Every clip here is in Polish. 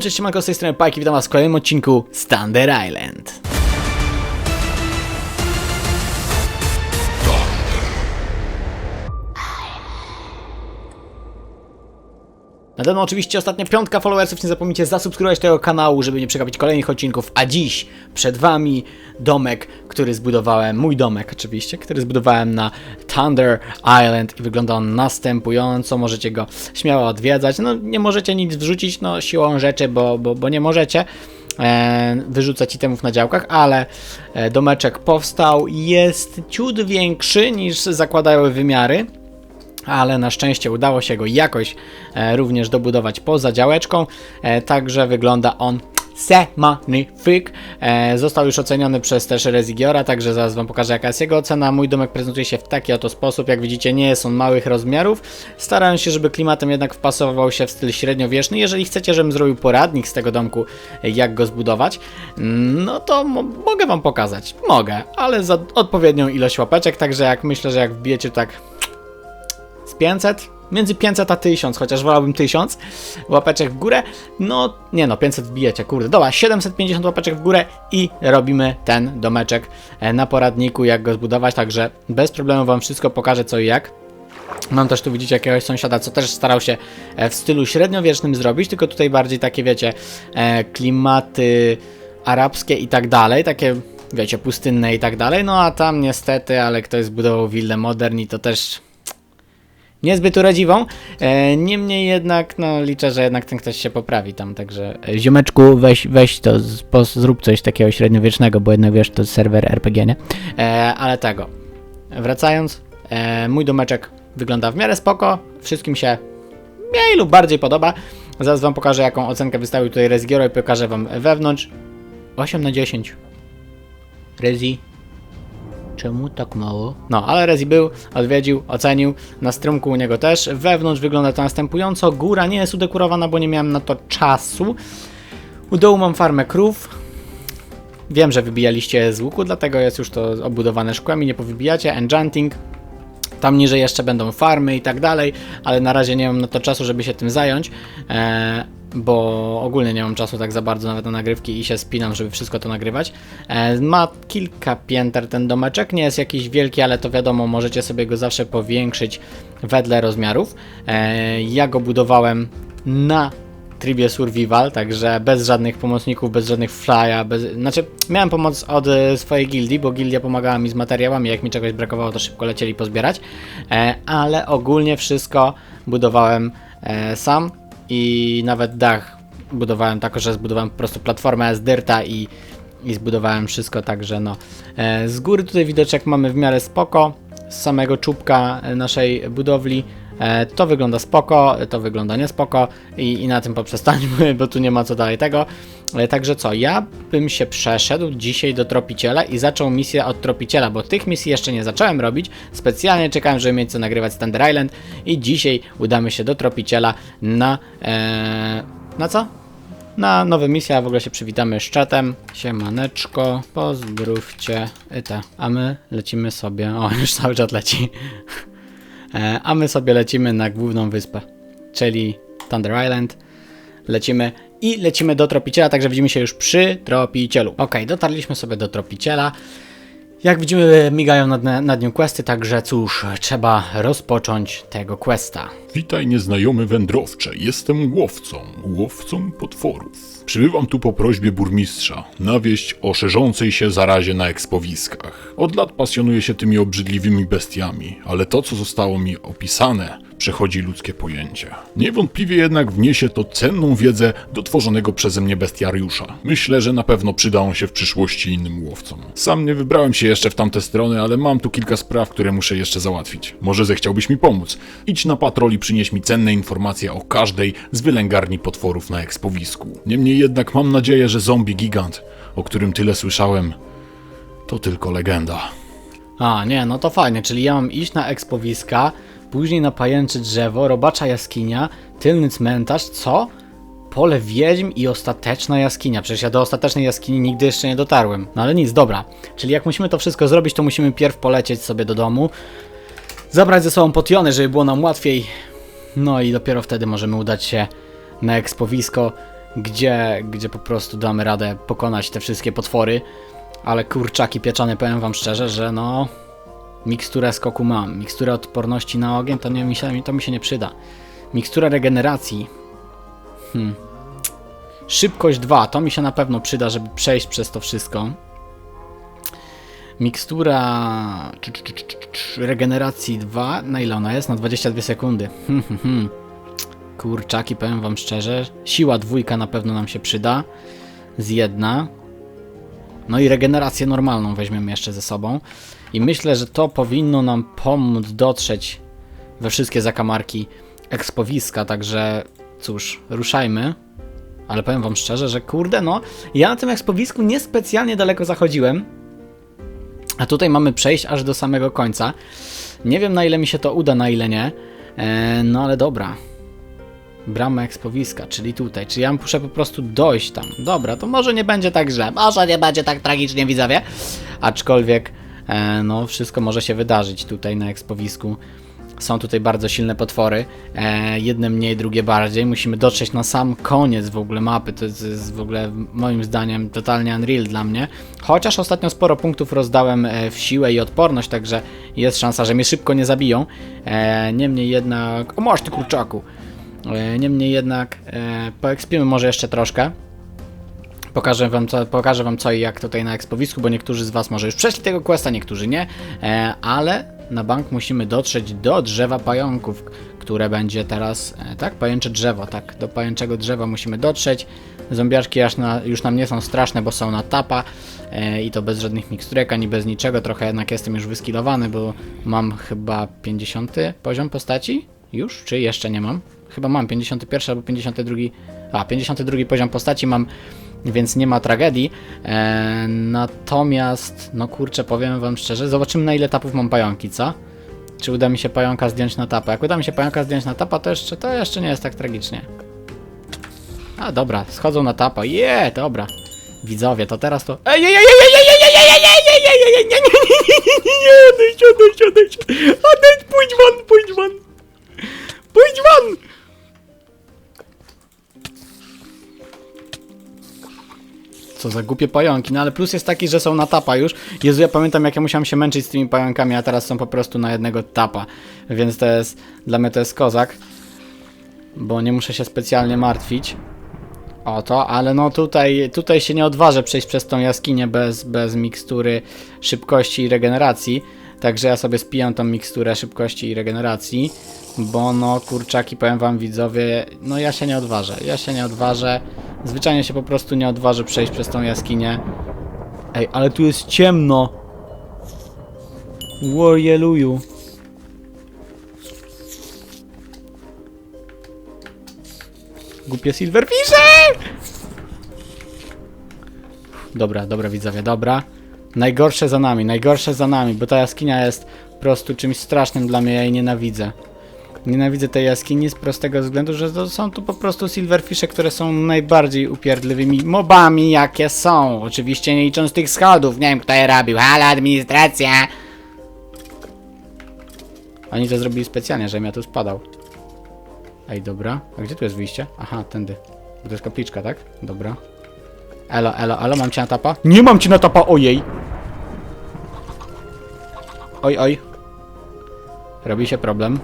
Cześć, siemanko, z tej strony Pajki, witam was w kolejnym odcinku Thunder Island. Nade mną oczywiście ostatnia piątka followersów, nie zapomnijcie zasubskrybować tego kanału, żeby nie przegapić kolejnych odcinków, a dziś przed wami domek, który zbudowałem, mój domek oczywiście, który zbudowałem na Thunder Island i wygląda on następująco, możecie go śmiało odwiedzać, no nie możecie nic wrzucić, no siłą rzeczy, bo, bo, bo nie możecie, e, wyrzucać itemów na działkach, ale e, domeczek powstał, jest ciut większy niż zakładały wymiary, ale na szczęście udało się go jakoś e, również dobudować poza działeczką, e, także wygląda on semanific. E, został już oceniony przez też Rezigiora, także zaraz wam pokażę jaka jest jego ocena. Mój domek prezentuje się w taki oto sposób, jak widzicie nie jest on małych rozmiarów. Starałem się, żeby klimatem jednak wpasował się w styl średniowieczny. Jeżeli chcecie, żebym zrobił poradnik z tego domku, e, jak go zbudować, mm, no to mo- mogę wam pokazać. Mogę, ale za odpowiednią ilość łapeczek, także jak myślę, że jak wbijecie tak 500, między 500 a 1000, chociaż wolałbym 1000 łapeczek w górę. No, nie no, 500 wbijecie, kurde. Dobra, 750 łapeczek w górę i robimy ten domeczek e, na poradniku, jak go zbudować, także bez problemu Wam wszystko pokażę co i jak. Mam też tu widzicie jakiegoś sąsiada, co też starał się e, w stylu średniowiecznym zrobić, tylko tutaj bardziej takie wiecie, e, klimaty arabskie i tak dalej, takie wiecie, pustynne i tak dalej, no a tam niestety, ale ktoś zbudował willę modern i to też niezbyt urodziwą. E, niemniej jednak, no liczę, że jednak ten ktoś się poprawi tam, także e, ziomeczku, weź, weź to, zrób coś takiego średniowiecznego, bo jednak wiesz, to serwer RPG, nie? E, ale tego, wracając, e, mój domeczek wygląda w miarę spoko, wszystkim się mniej lub bardziej podoba. Zaraz wam pokażę, jaką ocenkę wystawił tutaj Rezgioro i pokażę wam wewnątrz. 8 na 10. Rezi, Czemu tak mało? No, ale Rezi był, odwiedził, ocenił, na strumku u niego też. Wewnątrz wygląda to następująco. Góra nie jest udekorowana, bo nie miałem na to czasu. U dołu mam farmę krów. Wiem, że wybijaliście z łuku, dlatego jest już to obudowane szkłem i nie powybijacie. Enchanting. Tam niżej jeszcze będą farmy i tak dalej, ale na razie nie mam na to czasu, żeby się tym zająć, e, bo ogólnie nie mam czasu tak za bardzo nawet na nagrywki i się spinam, żeby wszystko to nagrywać. E, ma kilka pięter ten domeczek, nie jest jakiś wielki, ale to wiadomo, możecie sobie go zawsze powiększyć wedle rozmiarów. E, ja go budowałem na trybie survival, także bez żadnych pomocników, bez żadnych flya, bez... znaczy miałem pomoc od e, swojej gildii, bo gildia pomagała mi z materiałami, jak mi czegoś brakowało, to szybko lecieli pozbierać, ale ogólnie wszystko budowałem sam i nawet dach budowałem tak, że zbudowałem po prostu platformę z dyrta i, i zbudowałem wszystko, także no. E, z góry tutaj widoczek mamy w miarę spoko, z samego czubka e, naszej budowli E, To wygląda spoko, to wygląda niespoko i, i na tym poprzestańmy, bo tu nie ma co dalej tego. E, Także co, ja bym się przeszedł dzisiaj do Tropiciela i zaczął misję od Tropiciela, bo tych misji jeszcze nie zacząłem robić. Specjalnie czekałem, żeby mieć co nagrywać Thunder Island i dzisiaj udamy się do Tropiciela na... E, na co? Na nowe misje, a w ogóle się przywitamy z czatem. Siemaneczko, pozdrówcie te. A my lecimy sobie... O, już cały czat leci. E, A my sobie lecimy na główną wyspę, czyli Thunder Island. Lecimy i lecimy do Tropiciela, także widzimy się już przy Tropicielu. Ok, dotarliśmy sobie do Tropiciela. Jak widzimy, migają nad, nad nią questy, także cóż, trzeba rozpocząć tego questa. Witaj nieznajomy wędrowcze, jestem łowcą, łowcą potworów. Przybywam tu po prośbie burmistrza, na wieść o szerzącej się zarazie na ekspowiskach. Od lat pasjonuję się tymi obrzydliwymi bestiami, ale to co zostało mi opisane przechodzi ludzkie pojęcie. Niewątpliwie jednak wniesie to cenną wiedzę do tworzonego przeze mnie bestiariusza. Myślę, że na pewno przyda on się w przyszłości innym łowcom. Sam nie wybrałem się jeszcze w tamte strony, ale mam tu kilka spraw, które muszę jeszcze załatwić. Może zechciałbyś mi pomóc. Idź na patrol i przynieś mi cenne informacje o każdej z wylęgarni potworów na ekspowisku. Niemniej jednak mam nadzieję, że zombie gigant, o którym tyle słyszałem, to tylko legenda. A, nie, no to fajnie, czyli ja mam iść na ekspowiska, później na pajęcze drzewo, robacza jaskinia, tylny cmentarz, co? Pole wiedźm i ostateczna jaskinia. Przecież ja do ostatecznej jaskini nigdy jeszcze nie dotarłem. No ale nic, dobra. Czyli jak musimy to wszystko zrobić, to musimy pierw polecieć sobie do domu, zabrać ze sobą potiony, żeby było nam łatwiej. No i dopiero wtedy możemy udać się na ekspowisko gdzie, gdzie po prostu damy radę pokonać te wszystkie potwory. Ale kurczaki pieczone, powiem wam szczerze, że no... Miksturę skoku mam. Miksturę odporności na ogień to, nie, to mi się nie przyda. Mikstura regeneracji. Hmm. Szybkość 2, to mi się na pewno przyda, żeby przejść przez to wszystko. Mikstura regeneracji 2, na ile ona jest? Na 22 sekundy. Hmm, hmm, hmm. Kurczaki, powiem wam szczerze. Siła dwójka na pewno nam się przyda. Z jedna. No i regenerację normalną weźmiemy jeszcze ze sobą. I myślę, że to powinno nam pomóc dotrzeć we wszystkie zakamarki ekspowiska, także cóż, ruszajmy. Ale powiem wam szczerze, że kurde, no, ja na tym ekspowisku niespecjalnie daleko zachodziłem. A tutaj mamy przejść aż do samego końca. Nie wiem na ile mi się to uda, na ile nie. E, no ale dobra. Brama ekspowiska, czyli tutaj. Czy ja muszę po prostu dojść tam. Dobra, to może nie będzie tak źle. Może nie będzie tak tragicznie, widzowie. Aczkolwiek, e, no, wszystko może się wydarzyć tutaj na ekspowisku. Są tutaj bardzo silne potwory. E, jedne mniej, drugie bardziej. Musimy dotrzeć na sam koniec w ogóle mapy. To jest, jest w ogóle moim zdaniem totalnie unreal dla mnie. Chociaż ostatnio sporo punktów rozdałem e, w siłę i odporność, także jest szansa, że mnie szybko nie zabiją. E, niemniej jednak... O, masz ty kurczaku! E, niemniej jednak e, poekspimy może jeszcze troszkę. Pokażę wam, co, pokażę wam co i jak tutaj na ekspowisku, bo niektórzy z was może już przeszli tego questa, niektórzy nie, e, ale na bank musimy dotrzeć do drzewa pająków, które będzie teraz, e, tak, pajęcze drzewo, tak, do pajęczego drzewa musimy dotrzeć. Zombiaczki aż na, już nam nie są straszne, bo są na tapa e, i to bez żadnych miksturek, ani bez niczego, trochę jednak jestem już wyskilowany, bo mam chyba 50 poziom postaci, już, czy jeszcze nie mam? Chyba mam 51 albo 52, a 52 poziom postaci mam, więc nie ma tragedii. E, natomiast, no kurczę, powiem wam szczerze, zobaczymy na ile tapów mam pająki, co? Czy uda mi się pająka zdjąć na tapa? Jak uda mi się pająka zdjąć na tapa, to jeszcze, to jeszcze nie jest tak tragicznie. A dobra, schodzą na tapa. Je, dobra. Widzowie, to teraz to. Ej, ej, ej, ej, ej, ej, ej, ej, ej, ej, ej, ej, nie, nie, nie, nie, odejdź, odejdź, odejdź. Odejdź, pójdź won, pójdź won. Pójdź won. Co za głupie pająki, no ale plus jest taki, że są na tapa już. Jezu, ja pamiętam jak ja musiałem się męczyć z tymi pająkami, a teraz są po prostu na jednego tapa. Więc to jest, dla mnie to jest kozak. Bo nie muszę się specjalnie martwić o to, ale no tutaj, tutaj się nie odważę przejść przez tą jaskinię bez, bez mikstury szybkości i regeneracji. Także ja sobie spijam tą miksturę szybkości i regeneracji, bo no kurczaki, powiem wam widzowie, no ja się nie odważę, ja się nie odważę, zwyczajnie się po prostu nie odważę przejść przez tą jaskinię. Ej, ale tu jest ciemno. Warjeluju. Głupie silverfishy! Dobra, dobra widzowie, dobra. Najgorsze za nami, najgorsze za nami, bo ta jaskinia jest po prostu czymś strasznym dla mnie, ja jej nienawidzę. Nienawidzę tej jaskini z prostego względu, że to są tu po prostu silverfishy, które są najbardziej upierdliwymi mobami, jakie są. Oczywiście nie licząc tych schodów, nie wiem kto je robił, ale administracja! Oni to zrobili specjalnie, żebym ja tu spadał. Ej, dobra. A gdzie tu jest wyjście? Aha, tędy. Bo to jest kapliczka, tak? Dobra. Elo, elo, elo, mam cię na tapa? Nie mam cię na tapa, ojej! Oj, oj. Robi się problem.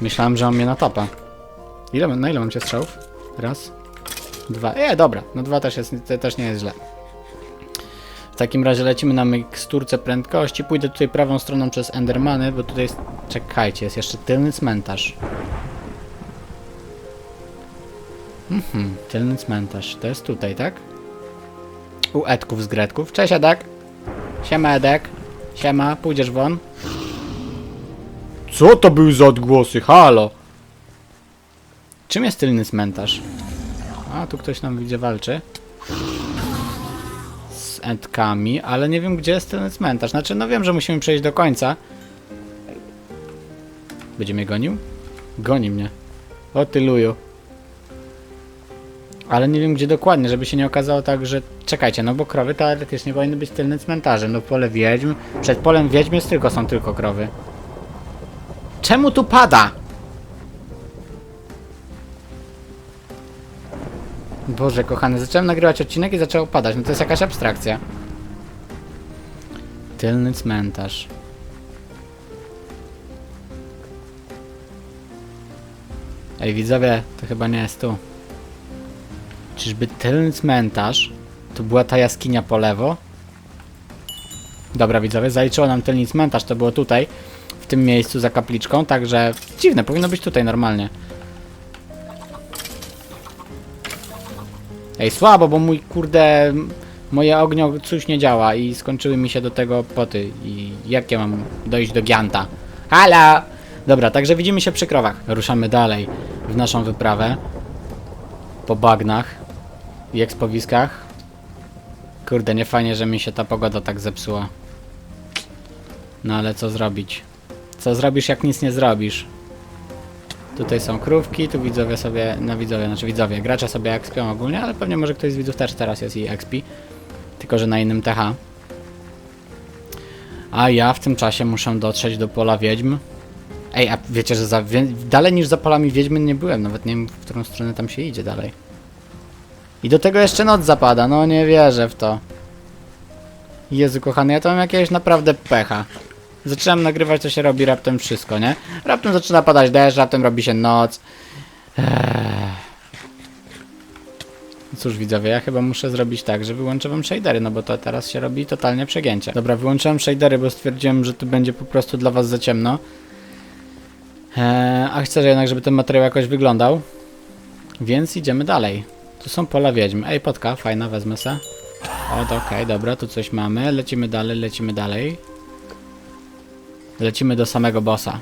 Myślałem, że on mnie na tapa. Ile, na ile mam cię strzałów? Raz. Dwa. E, dobra. No dwa też, jest, też nie jest źle. W takim razie lecimy na miksturce prędkości. Pójdę tutaj prawą stroną przez Endermany, bo tutaj jest... Czekajcie, jest jeszcze tylny cmentarz. Mhm, tylny cmentarz. To jest tutaj, tak? U Edków z Gretków. Cześć Edek. Siema Edek. Siema, pójdziesz won. Co to były za odgłosy? Halo! Czym jest tylny cmentarz? A, tu ktoś nam widzę walczy. Z Edkami, ale nie wiem gdzie jest tylny cmentarz. Znaczy, no wiem, że musimy przejść do końca. Będzie mnie gonił? Goni mnie. O ty luju. Ale nie wiem gdzie dokładnie, żeby się nie okazało tak, że... Czekajcie, no bo krowy teoretycznie powinny być tylnym cmentarzem. No pole wiedźm... Przed polem wiedźm jest tylko, są tylko krowy. Czemu tu pada? Boże kochany, zacząłem nagrywać odcinek i zaczęło padać. No to jest jakaś abstrakcja. Tylny cmentarz. Ej, widzowie, to chyba nie jest tu. Czyżby tylny cmentarz to była ta jaskinia po lewo? Dobra, widzowie, zaliczyło nam tylny cmentarz, to było tutaj, w tym miejscu za kapliczką, także dziwne, powinno być tutaj normalnie. Ej, słabo, bo mój kurde, moje ognio coś nie działa i skończyły mi się do tego poty. I jak ja mam dojść do Gianta? Halo! Dobra, także widzimy się przy krowach. Ruszamy dalej w naszą wyprawę. Po bagnach i ekspowiskach. Kurde, nie fajnie, że mi się ta pogoda tak zepsuła. No ale co zrobić? Co zrobisz, jak nic nie zrobisz? Tutaj są krówki, tu widzowie sobie, no widzowie, znaczy widzowie, gracze sobie expią ogólnie, ale pewnie może ktoś z widzów też teraz jest i expi. Tylko, że na innym TH. A ja w tym czasie muszę dotrzeć do pola wiedźm. Ej, a wiecie, że za, dalej niż za polami wiedźmy nie byłem, nawet nie wiem, w którą stronę tam się idzie dalej. I do tego jeszcze noc zapada, no nie wierzę w to. Jezu kochany, ja to mam jakiegoś naprawdę pecha. Zaczynam nagrywać, to się robi raptem wszystko, nie? Raptem zaczyna padać deszcz, raptem robi się noc. Eee. Cóż widzowie, ja chyba muszę zrobić tak, że wyłączę wam shadery, no bo to teraz się robi totalnie przegięcie. Dobra, wyłączyłem shadery, bo stwierdziłem, że tu będzie po prostu dla was za ciemno. Eee, a chcę że jednak, żeby ten materiał jakoś wyglądał. Więc idziemy dalej. Tu są pola wiedźm. Ej, potka, fajna, wezmę se. O, okej, dobra, tu coś mamy. Lecimy dalej, lecimy dalej. Lecimy do samego bossa.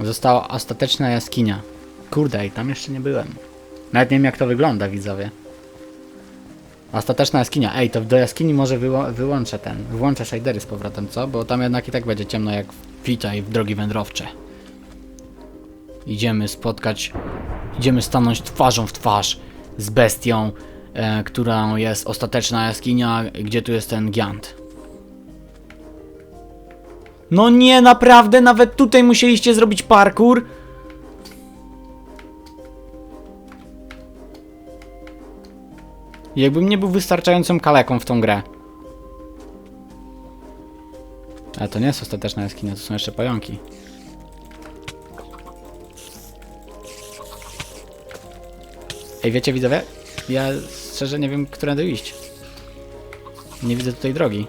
Została ostateczna jaskinia. Kurde, i tam jeszcze nie byłem. Nawet nie wiem jak to wygląda, widzowie. Ostateczna jaskinia. Ej, to do jaskini może wyłączę ten. Wyłączę shadery z powrotem, co? Bo tam jednak i tak będzie ciemno jak witaj w drogi wędrowcze. Idziemy spotkać. Idziemy stanąć twarzą w twarz z bestią, e, którą jest ostateczna jaskinia, gdzie tu jest ten giant. No nie, naprawdę, nawet tutaj musieliście zrobić parkour. Jakbym nie był wystarczającą kaleką w tą grę. Ale to nie jest ostateczna jaskinia, to są jeszcze pająki. Ej, wiecie widzowie? Ja szczerze nie wiem, którędy iść. Nie widzę tutaj drogi.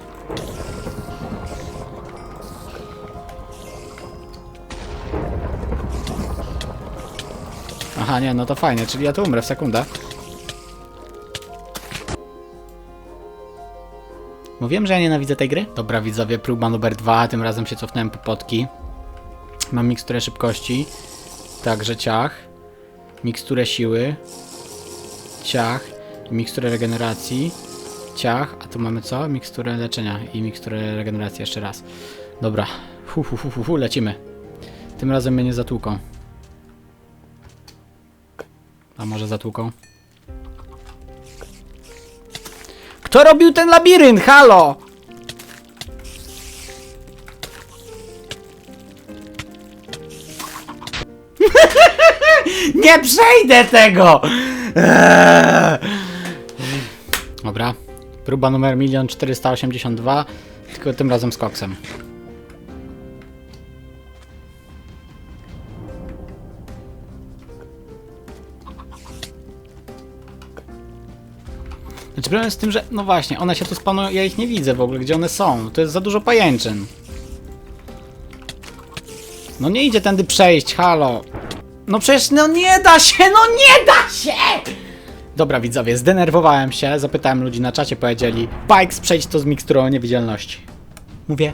Aha, nie, no to fajnie, czyli ja tu umrę w sekundę. Mówiłem, że ja nienawidzę tej gry? Dobra, widzowie, próba numer dwa. Tym razem się cofnąłem po potki. Mam miksturę szybkości. Także ciach. Miksturę siły. Ciach. Miksturę regeneracji. Ciach. A tu mamy co? Miksturę leczenia i miksturę regeneracji jeszcze raz. Dobra. Hu, hu, hu, hu, hu, lecimy. Tym razem mnie nie zatłuką. A może zatłuką? Kto robił ten labirynt? Halo! Nie przejdę tego! Eee. Dobra. Próba numer 1 482, tylko tym razem z koksem. Znaczy problem jest z tym, że no właśnie, one się tu spanują, ja ich nie widzę w ogóle, gdzie one są. To jest za dużo pajęczyn. No nie idzie tędy przejść, halo. No przecież no nie da się, no nie da się! Dobra widzowie, zdenerwowałem się, zapytałem ludzi na czacie, powiedzieli Pikes, przejdź to z miksturą niewidzialności. Mówię,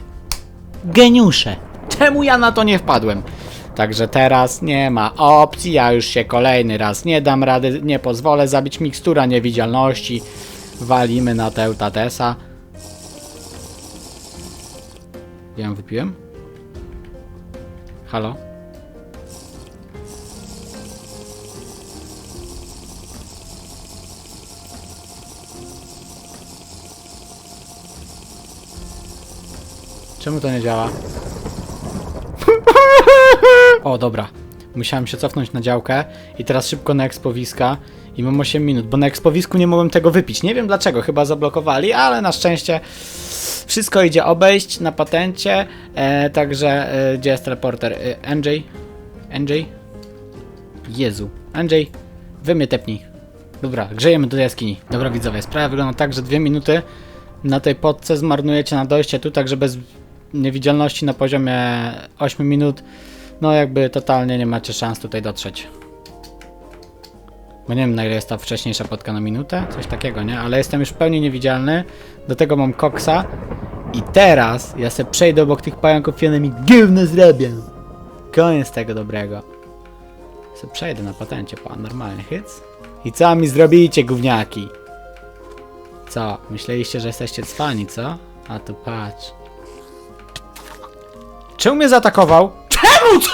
geniusze, czemu ja na to nie wpadłem? Także teraz nie ma opcji, ja już się kolejny raz nie dam rady, nie pozwolę zabić mikstura niewidzialności. Walimy na Teutatesa. Ja ją wypiłem? Halo? Czemu to nie działa? O, dobra. Musiałem się cofnąć na działkę i teraz szybko na ekspowiska i mam 8 minut, bo na ekspowisku nie mogłem tego wypić. Nie wiem dlaczego, chyba zablokowali, ale na szczęście wszystko idzie obejść na patencie. E, także e, gdzie jest teleporter? E? Andrzej? Jezu. Andrzej, wy mnie tepnij. Dobra, grzejemy do jaskini. Dobra widzowie, sprawa wygląda tak, że dwie minuty na tej podce zmarnujecie na dojście tu, także bez niewidzialności na poziomie 8 minut, no jakby totalnie nie macie szans tutaj dotrzeć. Bo nie wiem na ile jest ta wcześniejsza podka na minutę, coś takiego, nie? Ale jestem już w pełni niewidzialny, do tego mam koksa i teraz ja se przejdę obok tych pająków i one mi gówno zrobię. Koniec tego dobrego. Se przejdę na patencie, pan, normalnie, hyc. I co mi zrobicie, gówniaki? Co? Myśleliście, że jesteście cwani, co? A tu patrz. Czemu mnie zaatakował? Czemu? Co?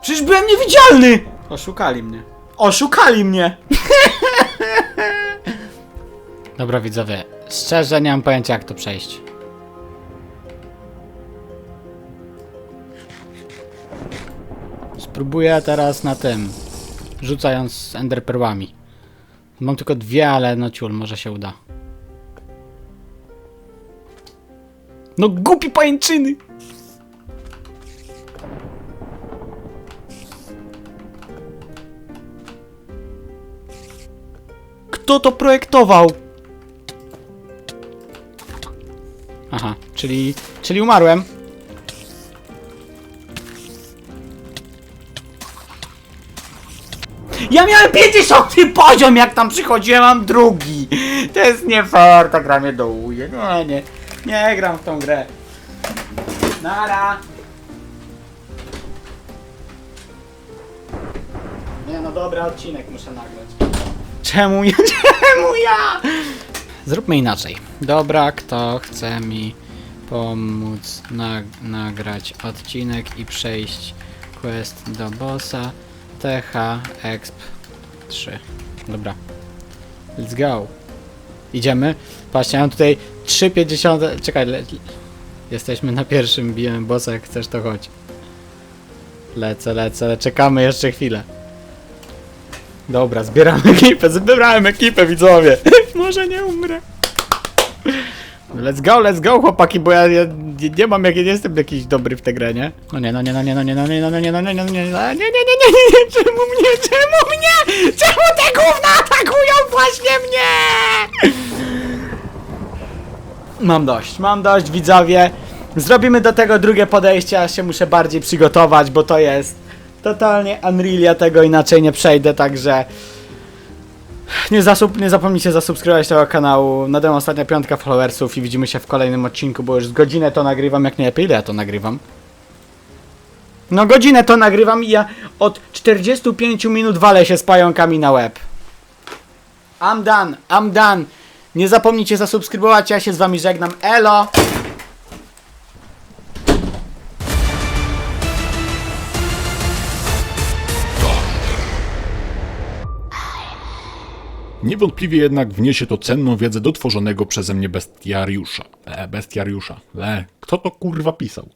Przecież byłem niewidzialny! Oszukali mnie. Oszukali mnie! Dobra widzowie, szczerze nie mam pojęcia jak to przejść. Spróbuję teraz na tym, rzucając enderperłami. Mam tylko dwie, ale no ciul, może się uda. No głupi pajęczyny! Kto to projektował? Aha, czyli, czyli umarłem. Ja miałem 50 poziom, jak tam przychodziłem, mam drugi. To jest nie fair, ta gra mnie dołuje. Nie, nie, nie gram w tą grę. Nara. Nie no, dobry odcinek muszę nagrać. Czemu ja? Czemu ja? Zróbmy inaczej. Dobra, kto chce mi pomóc na, nagrać odcinek i przejść quest do bossa TH Exp 3. Dobra. Let's go. Idziemy. Patrzcie, mam tutaj 3,50. Czekaj, le... jesteśmy na pierwszym bijem bossa, jak chcesz to chodź. Lecę, lecę, czekamy jeszcze chwilę. Dobra, zbieramy ekipę, zbierałem ekipę, widzowie. Może nie umrę. Let's go, let's go, chłopaki, bo ja, ja nie, nie mam, jak nie jestem jakiś dobry w tę grę, nie? No nie, no nie, no nie, no nie, no nie, no nie, no nie, no nie, no nie, nie, nie, nie, nie, nie, nie, czemu mnie, czemu mnie? Czemu te gówna atakują właśnie mnie? Mam dość, mam dość, widzowie. Zrobimy do tego drugie podejście, a się muszę bardziej przygotować, bo to jest totalnie Unreal, ja tego inaczej nie przejdę, także... Nie, zasub, nie zapomnijcie zasubskrybować tego kanału. Nadam ostatnia piątka followersów i widzimy się w kolejnym odcinku, bo już z godzinę to nagrywam, jak nie lepiej, ile ja to nagrywam? No godzinę to nagrywam i ja od 45 minut walę się z pająkami na łeb. I'm done, I'm done. Nie zapomnijcie zasubskrybować, ja się z wami żegnam. Elo! Niewątpliwie jednak wniesie to cenną wiedzę do tworzonego przeze mnie bestiariusza. E, bestiariusza. E, kto to kurwa pisał?